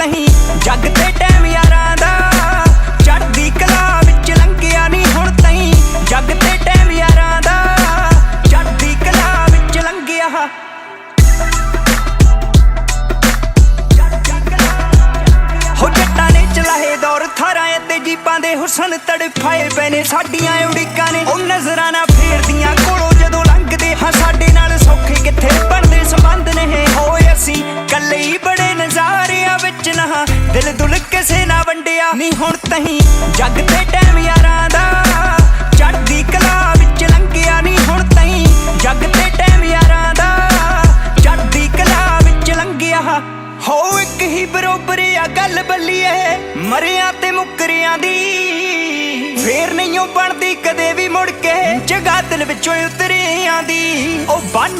ਤਹੀਂ ਜੱਗ ਤੇ ਟਾਈਮ ਯਾਰਾਂ ਦਾ। ਚੜਦੀ ਕਲਾ ਵਿੱਚ ਲੰਘਿਆ ਨਹੀਂ ਹੁਣ ਤਹੀਂ ਜੱਗ ਤੇ ਟਾਈਮ ਯਾਰਾਂ ਦਾ। ਚੜਦੀ ਕਲਾ ਵਿੱਚ ਲੰਘਿਆ। ਹੋ ਜੱਟਾਂ ਨੇ ਚਲਾਏ ਦੌਰ ਥਾਰਾਂ ਤੇ ਜੀਪਾਂ ਦੇ ਹੁਸਨ ਤੜਫਾਏ ਪਏ ਨੇ ਸਾਡੀਆਂ ਉਡੀਕਾਂ ਨੇ। ਉਹ ਨਜ਼ਰਾਂ ਨਾ ਫੇਰਦੀਆਂ, ਕੋਲੋਂ ਜਦੋਂ ਲੰਘਦੇ ਹਾਂ ਸਾਡੇ ਨਾਲ ਸੌਖੇ ਕਿੱਥੇ ਬਣਦੇ ਸੰਬੰਧ ਨਹੀਂ ਹੋਏ ਅਸੀਂ ਕੱਲੇ ਹੀ ਬੜੇ ਦਿਲ ਦੁਲ ਕਿਸੇ ਨਾ ਵੰਡਿਆ। ਨਹੀਂ ਹੁਣ ਤਹੀਂ ਜੱਗ ਤੇ ਟਾਈਮ ਯਾਰਾਂ ਦਾ। ਚੜ੍ਹਦੀ ਕਲਾ ਵਿੱਚ ਲੰਘਿਆ ਨਹੀਂ ਹੁਣ ਤਹੀਂ ਜੱਗ ਤੇ ਟਾਈਮ ਯਾਰਾਂ ਦਾ। ਚੜ੍ਹਦੀ ਕਲਾ ਵਿੱਚ ਲੰਘਿਆ। ਹੋ ਇੱਕ ਹੀ ਬਰੋਬਰ ਆ ਗੱਲ ਬੱਲੀਏ, ਮਰਿਆਂ ਤੇ ਮੁੱਕਰਿਆਂ ਦੀ। ਫੇਰ ਨਹੀਂ ਉਹ ਬਣਦੀ ਕਦੇ ਵੀ ਮੁੜ ਕੇ, ਜਗਾ ਦਿਲ ਵਿੱਚੋਂ ਉਤਰਿਆਂ ਦੀ। ਉਹ ਬੰਨ